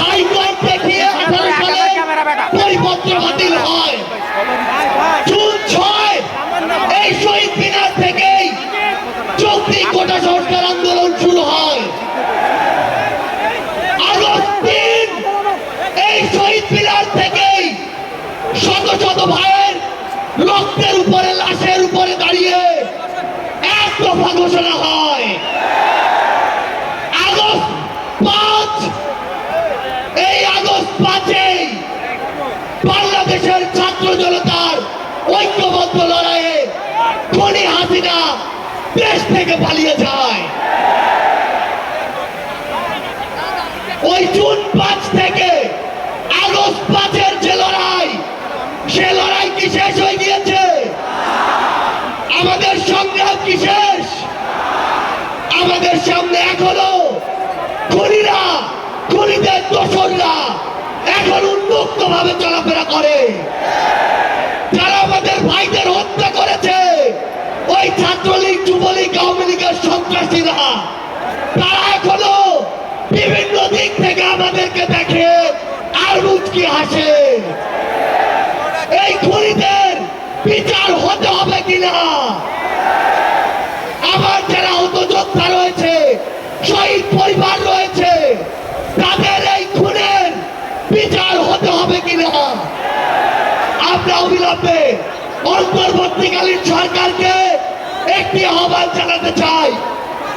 High court এই শহীদ থেকেই, শত শত ভাইয়ের রক্তের উপরে, লাশের উপরে দাঁড়িয়ে এক দফা ঘোষণা হয় আগস্ট পাঁচ এই আগস্ট পাঁচেই বাংলাদেশের ছাত্র জনতার ঐক্যবদ্ধ লড়াইয়ে খনি হাসিনা দেশ থেকে পালিয়ে যায়। ওই জুন পাঁচ থেকে আগস্ট পাঁচের যে লড়াই, সে লড়াই কি শেষ হয়ে গিয়েছে? আমাদের সংগ্রাম কি শেষ? আমাদের সামনে এখনও খুনিরা খুনিদের দোসররা এখন উন্মুক্ত ভাবে চলাফেরা করে যারা আমাদের ভাইদের হত্যা করেছে ওই ছাত্রলীগ যুবলীগ আওয়ামী লীগের সন্ত্রাসীরা তারা এখনও বিভিন্ন দিক থেকে আমাদেরকে দেখে আর মুচকি হাসে। এই খুনিদের বিচার হতে হবে কিনা? আমার যারা হত রয়েছে, শহীদ পরিবার রয়েছে, তাদের এই খুনের বিচার হতে হবে কিনা? আমরা অবিলম্বে অন্তর্বর্তীকালীন সরকারকে একটি আহ্বান জানাতে চাই।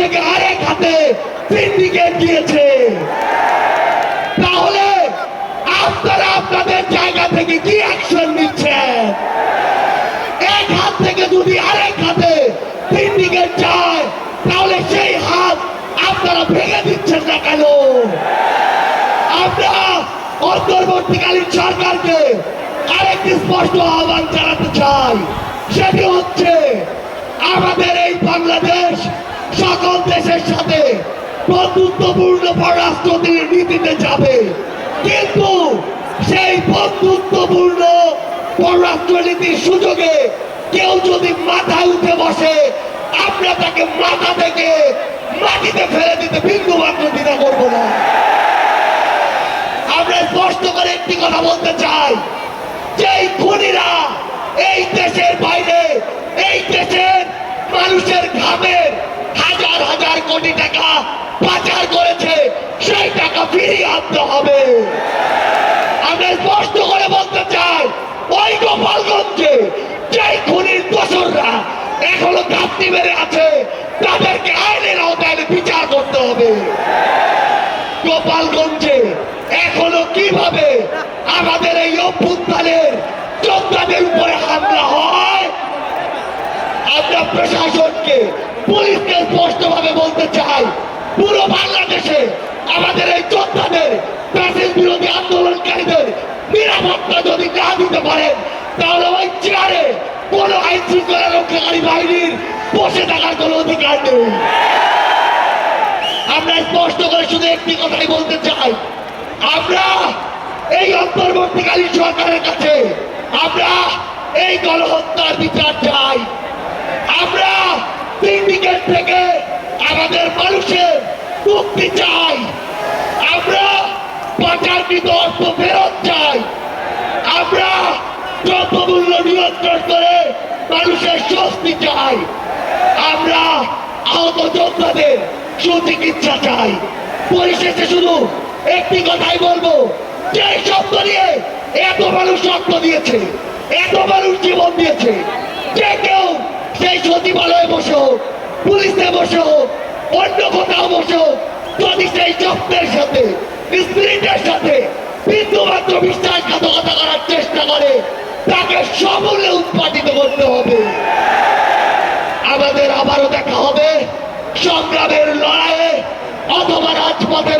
থেকে আরেক হাতে সিন্ডিকেট দিয়েছে। তাহলে আপনারা আপনাদের জায়গা থেকে কি অ্যাকশন নিচ্ছেন? এক হাত থেকে যদি আরেক হাতে সিন্ডিকেট যায় তাহলে সেই হাত আপনারা ভেঙে দিচ্ছেন না কেন? অন্তর্বর্তীকালীন সরকারকে আরেকটি স্পষ্ট আহ্বান জানাতে চাই। সেটি হচ্ছে, আমাদের এই বাংলাদেশ সকল দেশের সাথে বন্ধুত্বপূর্ণ পররাষ্ট্র নীতিতে যাবে। কিন্তু সেই বন্ধুত্বপূর্ণ পররাষ্ট্রনীতির সুযোগে কেউ যদি মাথা উঠে বসে, আমরা তাকে মাথা থেকে মাটিতে ফেলে দিতে বিন্দু মাত্র দ্বিধা করব না। আমরা স্পষ্ট করে একটি কথা বলতে চাই যে খুনিরা এই দেশের বাইরে, এই দেশের মানুষের ঘামের হাজার হাজার কোটি টাকা পাচার করেছে সেই টাকা ফিরিয়ে আনতে হবে আমরা স্পষ্ট করে বলতে চাই ওই গোপালগঞ্জে যেই খুনির দোসররা মেরে আছে। তাদেরকে আইনের আওতায় বিচার করতে হবে। গোপালগঞ্জে এখনও কীভাবে আমাদের এই অভ্যুত্থানের যোদ্ধাদের উপরে হামলা হয়? আমরা প্রশাসনকে পুলিশকে স্পষ্টভাবে বলতে চাই, পুরো বাংলাদেশে আমাদের এই যোদ্ধাদের প্যাসেজ বিরোধী আন্দোলনকারীদের নিরাপত্তা যদি না দিতে পারেন, তাহলে ওই চেয়ারে কোনো আইন শৃঙ্খলা রক্ষাকারী বাহিনীর বসে থাকার কোনো অধিকার নেই। আমরা স্পষ্ট করে শুধু একটি কথাই বলতে চাই। আমরা এই অন্তর্বর্তীকালীন সরকারের কাছে আমরা এই গণহত্যার বিচার চাই। আমরা সিন্ডিকেট থেকে আমাদের মানুষের মুক্তি চাই। আমরা পাচারকৃত অর্থ ফেরত দ্রব্যমূল্য নিয়ন্ত্রণ করে মানুষের স্বস্তি চাই। আমরা আহত যোদ্ধাদের সুচিকিৎসা চাই। পরিশেষে শুধু একটি কথাই বলব, যে শব্দ নিয়ে এত মানুষ রক্ত দিয়েছে, এত মানুষ জীবন দিয়েছে, যে কেউ সেই সচিবালয়ে বসে হোক, পুলিশে বসে হোক, অন্য কোথাও বসে হোক, যদি সেই শব্দের সাথে, স্পিরিটের সাথে বিন্দু মাত্র বিশ্বাসঘাতকতা করার চেষ্টা করে, তাকে সমূলে উৎপাদিত করতে হবে। আমাদের আবারও দেখা হবে সংগ্রামের লড়াইয়ে অথবা রাজপথের রাজপথে